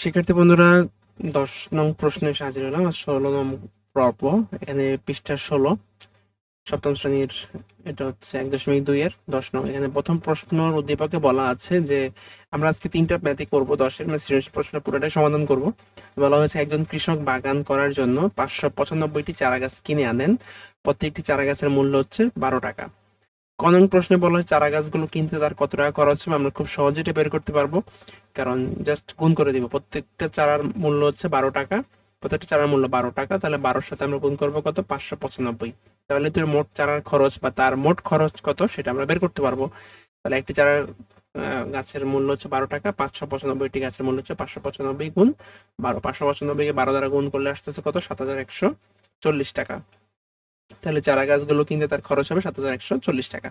শিক্ষার্থী বন্ধুরা, দশ নং প্রশ্নে হাজির হলাম ষোলো নং পর্ব, এখানে পৃষ্ঠা ষোলো, সপ্তম শ্রেণির, এটা হচ্ছে এক দশমিক দুই এর দশ নং। এখানে প্রথম প্রশ্নর উদ্দীপকে বলা আছে যে, আমরা আজকে তিনটা ম্যাথই করব, দশের মানে সৃজনশীল প্রশ্নটা পুরোটাই সমাধান করব। বলা হয়েছে, একজন কৃষক বাগান করার জন্য পাঁচশো পঁচানব্বইটি চারা গাছ কিনে আনেন। প্রত্যেকটি চারা গাছের মূল্য হচ্ছে বারো টাকা। কনং প্রশ্নে বলা হয় চারা গাছগুলো কিনতে তার কত টাকা খরচ হবে, আমরা খুব সহজে এটা বের করতে পারব। কারণ জাস্ট গুণ করে দিব, প্রত্যেকটা চারার মূল্য হচ্ছে বারো টাকা। প্রত্যেকটা চারার মূল্য বারো টাকা, তাহলে বারোর সাথে আমরা গুণ করব কত? পাঁচশো পঁচানব্বই। তাহলে তোর মোট চারার খরচ বা তার মোট খরচ কত সেটা আমরা বের করতে পারব। তাহলে একটি চারার গাছের মূল্য হচ্ছে বারো টাকা, পাঁচশো পঁচানব্বইটি গাছের মূল্য হচ্ছে পাঁচশো পঁচানব্বই গুণ বারো। পাঁচশো পঁচানব্বইকে বারো দ্বারা গুণ করলে আসতেছে কত? সাত হাজার একশো চল্লিশ টাকা। তাহলে চারা গাছগুলো কিনতে তার খরচ হবে সাত হাজার একশো চল্লিশ টাকা।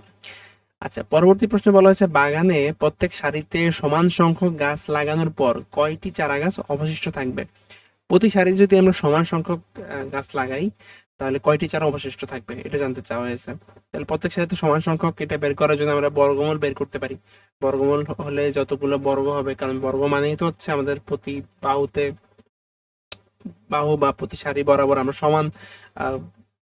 আচ্ছা পরবর্তী প্রশ্নে বলা হয়েছে, বাগানে প্রত্যেক সারিতে সমান সংখ্যক গাছ লাগানোর পর কয়টি চারা গাছ অবশিষ্ট থাকবে? প্রতি সারিতে যদি আমরা সমান সংখ্যক গাছ লাগাই, তাহলে কয়টি চারা অবশিষ্ট থাকবে? এটা জানতে চাওয়া হয়েছে। তাহলে প্রত্যেক সারিতে সমান সংখ্যক এটা বের করার জন্য আমরা বর্গমূল বের করতে পারি। বর্গমূল হলে যতগুলো বর্গ হবে, কারণ বর্গ মানেই তো হচ্ছে আমাদের প্রতি বাহুতে বাহু বা প্রতি সারি বরাবর আমরা সমান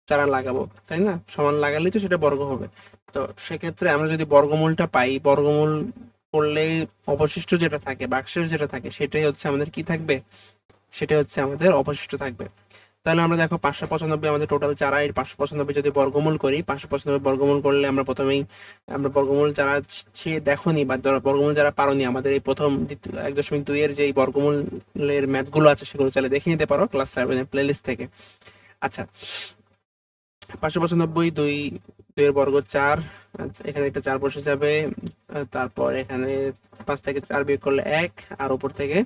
চারা লাগাবো, তাই না? সমান লাগালেই তো সেটা বর্গ হবে। তো সেক্ষেত্রে আমরা যদি বর্গমূলটা পাই, বর্গমূল করলে অবশিষ্ট যেটা থাকে, বাক্সের যেটা থাকে, সেটাই হচ্ছে আমাদের কি থাকবে? সেটাই হচ্ছে আমাদের অবশিষ্ট থাকবে। তাহলে আমরা দেখো পাঁচশো পঁচানব্বই আমাদের টোটাল চারা এর পাঁচশো পঁচানব্বই যদি বর্গমূল করি, পাঁচশো পঁচানব্বই বর্গমূল করলে আমরা প্রথমেই, আমরা বর্গমূল যারা সে দেখোনি বা বর্গমূল যারা পারোনি, আমাদের এই প্রথম এক দশমিক দুই এর যে বর্গমূলের ম্যাথগুলো আছে, সেগুলো চাইলে দেখে নিতে পারো ক্লাস সেভেনের প্লেলিস্ট থেকে। আচ্ছা পাঁচশো পঁচানব্বই, দুই, দুইয়ের বর্গ চার, এখানে একটা চার বসে যাবে, তারপর এখানে পাঁচ থেকে চার বিয়োগ করলে এক, আর উপর থেকে,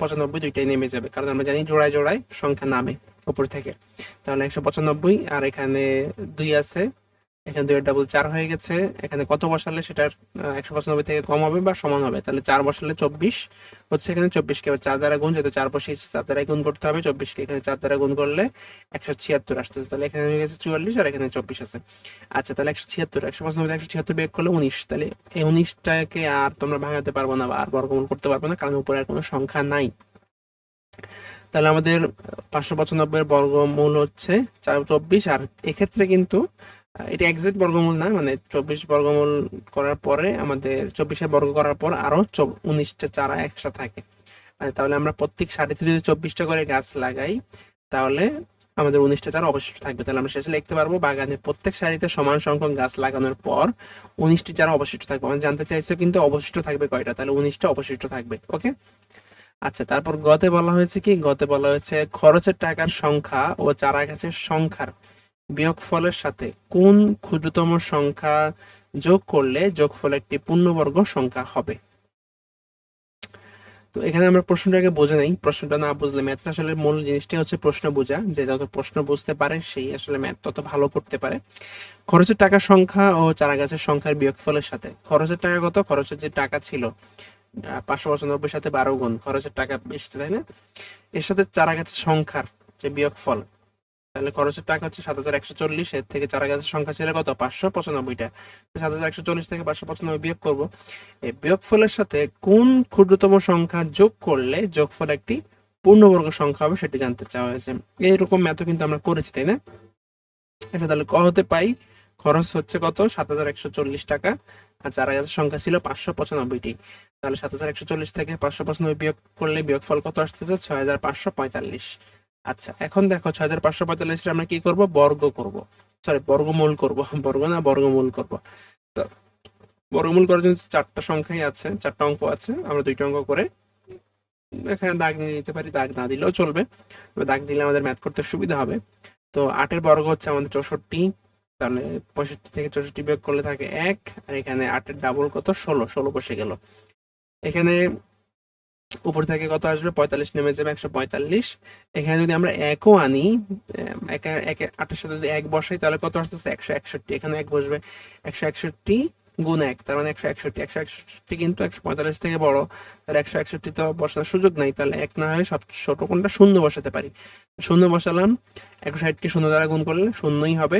পঁচানব্বই দুইটাই নেমে যাবে, কারণ আমরা জানি জোড়ায় জোড়ায় সংখ্যা নামে উপর থেকে। তাহলে একশো পঁচানব্বই, আর এখানে দুই আছে এখানে দুইয়ের ডাবল চার হয়ে গেছে। এখানে কত বসালে সেটার একশো পঁচানব্বই থেকে কম হবে বা সমান হবে? তাহলে চার বসালে চব্বিশ হচ্ছে এখানে চব্বিশকে। এবার চার দ্বারা গুণ, যেহেতু চার বসিয়েছি, চার দ্বারা গুণ করতে হবে চব্বিশকে। এখানে চার দ্বারা গুণ করলে একশো ছিয়াত্তর আসতেছে। তাহলে এখানে হয়ে গেছে চুয়াল্লিশ আর এখানে চব্বিশ আছে। আচ্ছা তাহলে একশো ছিয়াত্তর, একশো পঁচানব্বই একশো ছিয়াত্তর বিয়োগ করলে উনিশ। তাহলে এই উনিশটাকে আর তোমরা ভাঙাতে পারব না বা আর বর্গমূল করতে পারব না, কারণ উপরে আর কোনো সংখ্যা নাই। তাহলে আমাদের পাঁচশো পঁচানব্বই বর্গমূল হচ্ছে চার চব্বিশ। আর এক্ষেত্রে কিন্তু এটা এক্সাক্ট বর্গমূল না মানে চব্বিশ বর্গমূল করার পরে আমাদের চব্বিশে বর্গ করার পর আরও উনিশটা চারা একসাথে থাকে। আহ, তাহলে আমরা প্রত্যেক সারিতে যদি চব্বিশটা করে গাছ লাগাই তাহলে আমাদের উনিশটা চারা অবশিষ্ট থাকবে। তাহলে আমরা শেষে লিখতে পারব বাগানে প্রত্যেক সারিতে সমান সংখ্যক গাছ লাগানোর পর উনিশটি চারা অবশিষ্ট থাকবে। মানে জানতে চাইছো কিন্তু অবশিষ্ট থাকবে কয়টা? তাহলে উনিশটা অবশিষ্ট থাকবে ওকে আচ্ছা তারপর গতে বলা হয়েছে কি? গতে বলা হয়েছে খরচের টাকার সংখ্যা ও চারা গাছের সংখ্যার। বিয়োগফলের সাথে কোন ক্ষুদ্রতম সংখ্যা যোগ করলে যোগফল একটি পূর্ণবর্গ সংখ্যা হবে? তো এখানে আমরা প্রশ্নটাকে বোঝে নেই। প্রশ্নটা না বুঝলে ম্যাথ আসলে মূল জিনিসটাই হচ্ছে প্রশ্ন বোঝা। যে যত প্রশ্ন বুঝতে পারে, সেই আসলে ম্যাথ তত ভালো করতে পারে। খরচের টাকার সংখ্যা ও চারা গাছের সংখ্যার বিয়োগফলের সাথে খরচের টাকা কত? খরচের যে টাকা ছিল পাঁচশো পঁচানব্বই সাথে বারো গুণ। খরচের টাকা বেশি, তাই না? এর সাথে চারা গাছের সংখ্যার যে বিয়োগফল তাহলে খরচের টাকা হচ্ছে সাত হাজার একশো চল্লিশ, এর থেকে চারা গাছের সংখ্যা ছিল কত? পাঁচশো পঁচানব্বইটা। সাত হাজার একশো চল্লিশ থেকে পাঁচশো পঁচানব্বই বিয়োগ করব। এই বিয়োগফলের সাথে কোন ক্ষুদ্রতম সংখ্যা যোগ করলে যোগফল একটি পূর্ণবর্গ সংখ্যা হবে সেটি জানতে চাওয়া হয়েছে। এইরকম ম্যাথও কিন্তু আমরা করেছি, তাই না? আচ্ছা তাহলে ক হতে পাই? খরচ হচ্ছে কত? সাত হাজার একশো চল্লিশ টাকা। আর চারা গাছের সংখ্যা ছিল পাঁচশো পঁচানব্বইটি। তাহলে সাত হাজার একশো চল্লিশ থেকে পাঁচশো পঁচানব্বই বিয়োগ করলে বিয়োগফল কত আসতেছে? ছয় হাজার পাঁচশো পঁয়তাল্লিশ। আচ্ছা এখন দেখো ছয় হাজার পাঁচশো পঁয়তাল্লিশটা আমরা কি করব? বর্গ করব। সরি বর্গমূল করব। বর্গ না, বর্গমূল করব। তো, বর্গমূল করার জন্য চারটা সংখ্যাই আছে, চারটা অঙ্ক আছে। আমরা দুইটা অঙ্ক করে এখানে দাগ নিয়ে দিতে পারি, দাগ না দিলেও চলবে। দাগ দিলে আমাদের ম্যাথ করতে সুবিধা হবে। তো, আটের বর্গ হচ্ছে আমাদের চৌষট্টি। তাহলে পঁয়ষট্টি থেকে চৌষট্টি বিয়োগ করলে থাকে এক, আর এখানে আটের ডাবল কত? ষোলো। ষোলো বসে গেল। এখানে উপর থেকে কত আসবে? পঁয়তাল্লিশ নেমে যাবে একশো পঁয়তাল্লিশ। এখানে যদি আমরা একও আনি একে আটের সাথে যদি এক বসাই, তাহলে কত আসতেছে? একশো একষট্টি। এখানে এক বসবে। একশো একষট্টি গুণ এক, তার মানে একশো একষট্টি। একশো একষট্টি কিন্তু একশো পঁয়তাল্লিশ থেকে বড়। তাহলে একশো একষট্টি তো বসানোর সুযোগ নাই। তাহলে এক না হয় সব ছোট কোনটা শূন্য বসাতে পারি। শূন্য বসালাম। একশো ষাটকে শূন্য দ্বারা গুণ করলে শূন্যই হবে।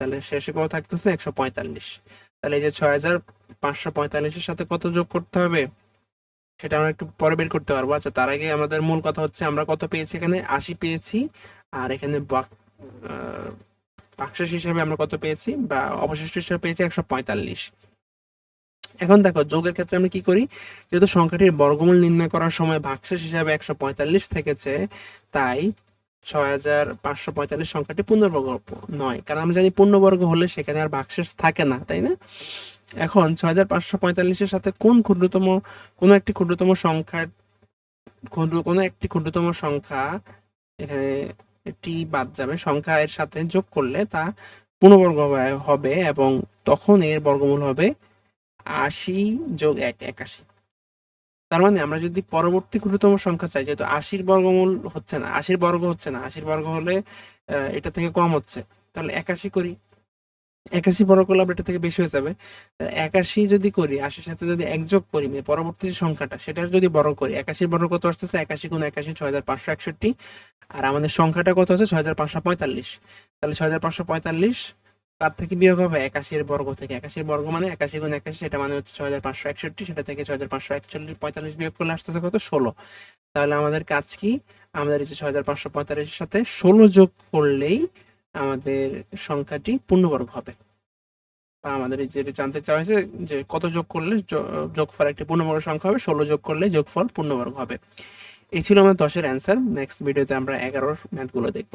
তাহলে শেষে কত থাকতেছে? একশো পঁয়তাল্লিশ। তাহলে এই যে ছয় হাজার পাঁচশো পঁয়তাল্লিশের সাথে কত যোগ করতে হবে? সেটা আমরা একটু পরে বের করতে পারব। আচ্ছা তার আগে আমাদের মূল কথা হচ্ছে আমরা কত পেয়েছি এখানে? আশি পেয়েছি। আর এখানে বাক- আহ, বাকশেষ হিসাবে আমরা কত পেয়েছি? বা অবশিষ্ট হিসাবে পেয়েছি একশো পঁয়তাল্লিশ। এখন দেখো যোগের ক্ষেত্রে আমরা কি করি? যেহেতু সংখ্যাটির বর্গমূল নির্ণয় করার সময় ভাগশেষ হিসাবে একশো পঁয়তাল্লিশ থেকেছে তাই ছয় হাজার পাঁচশো পঁয়তাল্লিশ সংখ্যাটি পূর্ণবর্গ নয়। কারণ আমরা জানি পূর্ণবর্গ হলে সেখানে আর ভাগশেষ থাকে না, তাই না? এখন ছয় হাজার পাঁচশো পঁয়তাল্লিশের সাথে কোন ক্ষুদ্রতম, কোনো একটি ক্ষুদ্রতম সংখ্যার ক্ষুদ্র কোনো একটি ক্ষুদ্রতম সংখ্যা এখানে টি বাদ যাবে, সংখ্যা এর সাথে যোগ করলে তা পূর্ণবর্গ হবে এবং তখন এর বর্গমূল হবে আশি যোগ এক, একাশি। তার মানে আমরা যদি পরবর্তী ক্ষুদ্রতম সংখ্যা চাই, যেহেতু আশির বর্গমূল হচ্ছে না, আশির বর্গ হচ্ছে না, আশির বর্গ হলে এটা থেকে কম হচ্ছে। তাহলে একাশি করি। একাশি বর্গ করলে এটা থেকে বেশি হয়ে যাবে। একাশি যদি করি, আশির সাথে যদি একযোগ করি মানে পরবর্তী যে সংখ্যাটা সেটা যদি বড় করি, একাশির বর্গ কত আসতেছে? একাশি গুণ একাশি ছয় হাজার পাঁচশো একষট্টি। আর আমাদের সংখ্যাটা কত আছে? ছয় হাজার পাঁচশো পঁয়তাল্লিশ। তাহলে ছয় হাজার পাঁচশো পঁয়তাল্লিশ তার থেকে বিয়োগ হবে একাশির বর্গ থেকে। একাশির বর্গ মানে একাশি গুণ একাশি, সেটা মানে হচ্ছে ছয় হাজার পাঁচশো একষট্টি, সেটা থেকে ছয় হাজার পাঁচশো একচল্লিশ, পঁয়তাল্লিশ বিয়োগ করলে আসতেছে কত? ষোলো। তাহলে আমাদের কাজ কি? আমাদের যে ছয় হাজার পাঁচশো পঁয়তাল্লিশের সাথে ষোলো যোগ করলেই আমাদের সংখ্যাটি পূর্ণবর্গ হবে। বা আমাদের যেটা জানতে চাওয়া হয়েছে যে কত যোগ করলে যোগফল একটি পূর্ণবর্গ সংখ্যা হবে, ষোলো যোগ করলে যোগফল পূর্ণবর্গ হবে। এই ছিল আমার দশের অ্যান্সার নেক্সট ভিডিওতে আমরা এগারোর ম্যাথগুলো দেখব।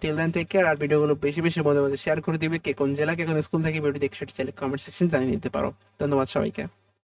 টিল দেন টেক কেয়ার আর ভিডিওগুলো বেশি বেশি মধ্যে শেয়ার করে দিবে। কে কোন জেলা, কে কোন স্কুল থেকে ভিডিও দেখছ চাইলে কমেন্ট সেকশন জানিয়ে নিতে পারো। ধন্যবাদ সবাইকে।